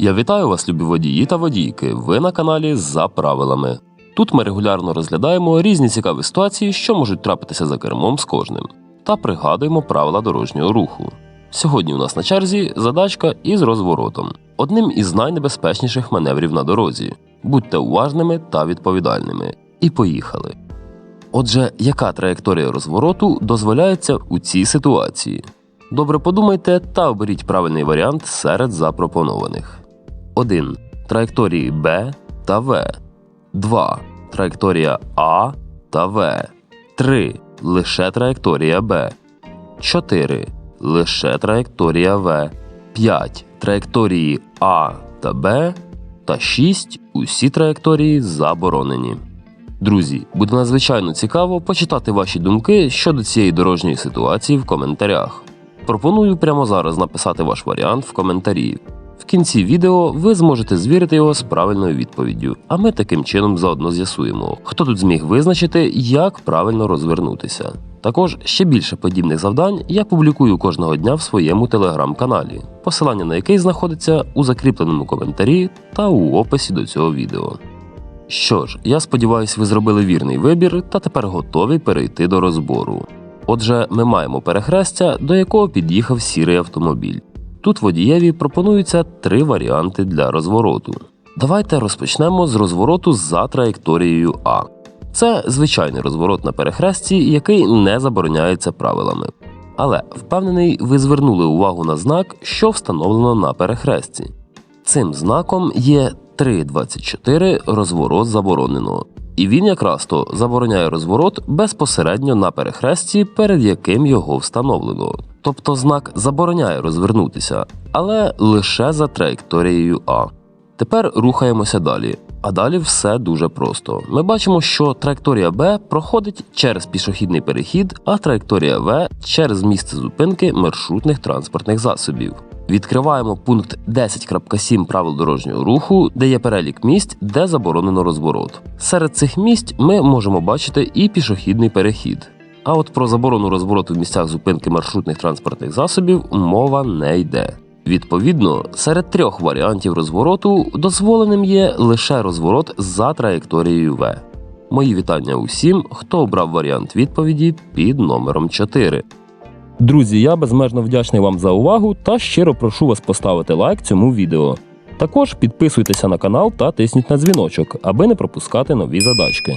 Я вітаю вас, любі водії та водійки. Ви на каналі за правилами. Тут ми регулярно розглядаємо різні цікаві ситуації, що можуть трапитися за кермом з кожним, та пригадуємо правила дорожнього руху. Сьогодні у нас на черзі задачка із розворотом, одним із найнебезпечніших маневрів на дорозі. Будьте уважними та відповідальними. І поїхали. Отже, яка траєкторія розвороту дозволяється у цій ситуації? Добре подумайте та оберіть правильний варіант серед запропонованих. 1. Траєкторії Б та В. 2. Траєкторія А та В. 3. Лише траєкторія Б. 4. Лише траєкторія В. 5. Траєкторії А та Б. Та 6. Усі траєкторії заборонені. Друзі, буде надзвичайно цікаво почитати ваші думки щодо цієї дорожньої ситуації в коментарях. Пропоную прямо зараз написати ваш варіант в коментарі. В кінці відео ви зможете звірити його з правильною відповіддю, а ми таким чином заодно з'ясуємо, хто тут зміг визначити, як правильно розвернутися. Також ще більше подібних завдань я публікую кожного дня в своєму телеграм-каналі, посилання на який знаходиться у закріпленому коментарі та у описі до цього відео. Що ж, я сподіваюся, ви зробили вірний вибір та тепер готові перейти до розбору. Отже, ми маємо перехрестя, до якого під'їхав сірий автомобіль. Тут водієві пропонуються три варіанти для розвороту. Давайте розпочнемо з розвороту за траєкторією А. Це звичайний розворот на перехресті, який не забороняється правилами. Але впевнений, ви звернули увагу на знак, що встановлено на перехресті. Цим знаком є 3.24 розворот заборонено. І він якраз то забороняє розворот безпосередньо на перехресті, перед яким його встановлено. Тобто знак забороняє розвернутися, але лише за траєкторією А. Тепер рухаємося далі. А далі все дуже просто. Ми бачимо, що траєкторія Б проходить через пішохідний перехід, а траєкторія В через місце зупинки маршрутних транспортних засобів. Відкриваємо пункт 10.7 правил дорожнього руху, де є перелік місць, де заборонено розворот. Серед цих місць ми можемо бачити і пішохідний перехід. А от про заборону розвороту в місцях зупинки маршрутних транспортних засобів мова не йде. Відповідно, серед трьох варіантів розвороту дозволеним є лише розворот за траєкторією В. Мої вітання усім, хто обрав варіант відповіді під номером 4. Друзі, я безмежно вдячний вам за увагу та щиро прошу вас поставити лайк цьому відео. Також підписуйтеся на канал та тисніть на дзвіночок, аби не пропускати нові задачки.